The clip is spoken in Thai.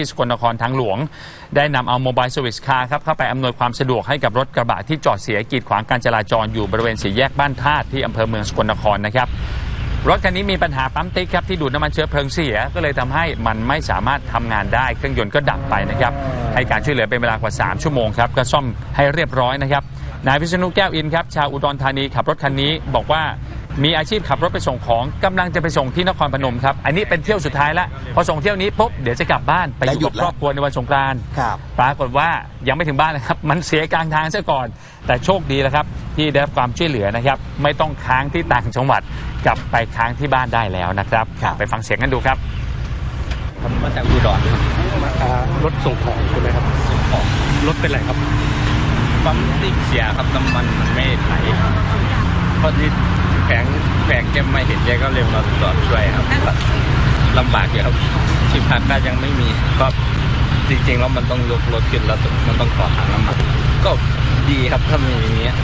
ที่สกลนครทางหลวง ได้นำเอาโมบายสวิสคาร์ครับเข้าไปอำนวยความสะดวกให้กับรถกระบะที่จอดเสียกีดขวางการจราจรอยู่บริเวณสี่แยกบ้านธาตุที่อำเภอเมืองสกลนครนะครับ รถคันนี้มีปัญหาปั๊มติ๊กครับที่ดูดน้ำมันเชื้อเพลิงเสีย ก็เลยทำให้มันไม่สามารถทำงานได้เครื่องยนต์ก็ดับไปนะครับให้การช่วยเหลือเป็นเวลากว่า 3 ชั่วโมงครับก็ซ่อมให้เรียบร้อยนะครับนายพิษณุแก้วอินครับชาวอุดรธานีขับรถคันนี้บอกว่า มีอาชีพขับรถไปส่งของกำลังจะไปส่งที่นครพนมครับอันนี้เป็นเที่ยวสุดท้ายแล้วพอส่งเที่ยวนี้ปุ๊บเดี๋ยวจะกลับบ้านไปอยู่กับครอบครัวในวันสงกรานต์ ครับ ปรากฏว่ายังไม่ถึงบ้านนะครับ มันเสียกลางทางซะก่อน แต่โชคดีแล้วครับที่ได้รับความช่วยเหลือนะครับ ไม่ต้องค้างที่ต่างจังหวัด กลับไปค้างที่บ้านได้แล้วนะครับ ครับ ไปฟังเสียงกันดูครับ ผมมาจากอุดรครับอ่ารถส่งของใช่ไหมครับส่งของรถเป็นไรครับ ปั๊มติ๊กเสียครับน้ำมันมันไม่ไหลพอดี แผงแผงแกไม่เห็นแกก็เลยมาจอดช่วยครับลำบากอยู่ครับที่พักก็ยังไม่มีก็จริงๆแล้วมันต้องยกรถขึ้นแล้วมันต้องต่อถังน้ำมันก็ดีครับถ้ามีอย่างเงี้ย